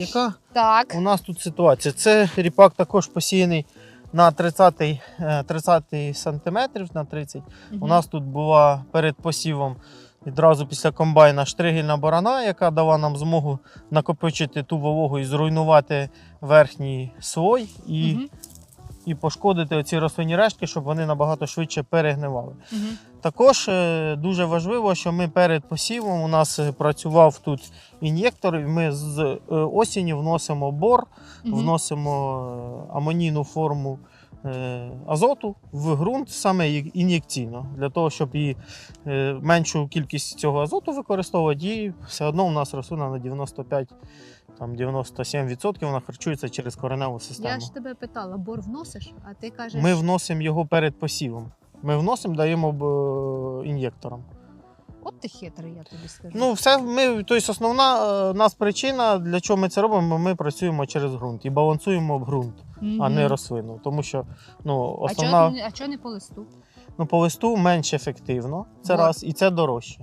Яка Так. у нас тут ситуація? Це ріпак також посіяний на 30, е, 30 сантиметрів на 30. У нас тут була перед посівом відразу після комбайна штригельна борона, яка дала нам змогу накопичити ту вологу і зруйнувати верхній слой і, Мгм. і пошкодити оці рослинні рештки, щоб вони набагато швидше перегнивали. Мгм. Також е, дуже важливо, що ми перед посівом у нас е, працював тут ін'єктор, і ми з е, осені вносимо бор, Мгм. вносимо амонійну форму азоту в ґрунт саме ін'єкційно, для того, щоб і меншу кількість цього азоту використовувати, і все одно у нас рослина на 95 там 97% вона харчується через кореневу систему. Я ж тебе питала, бор вносиш, а ти кажеш. Ми вносимо його перед посівом. Ми вносимо, даємо б, ін'єкторам. От ти хитрий, я тобі скажу. Ну, все, ми, тобто основна е, нас причина, для чого ми це робимо, ми працюємо через ґрунт і балансуємо ґрунт, Мгм. а не рослину. Тому що ну, А чого, а чого не по листу? ну, по листу менш ефективно, це Бо- раз, і це дорожче.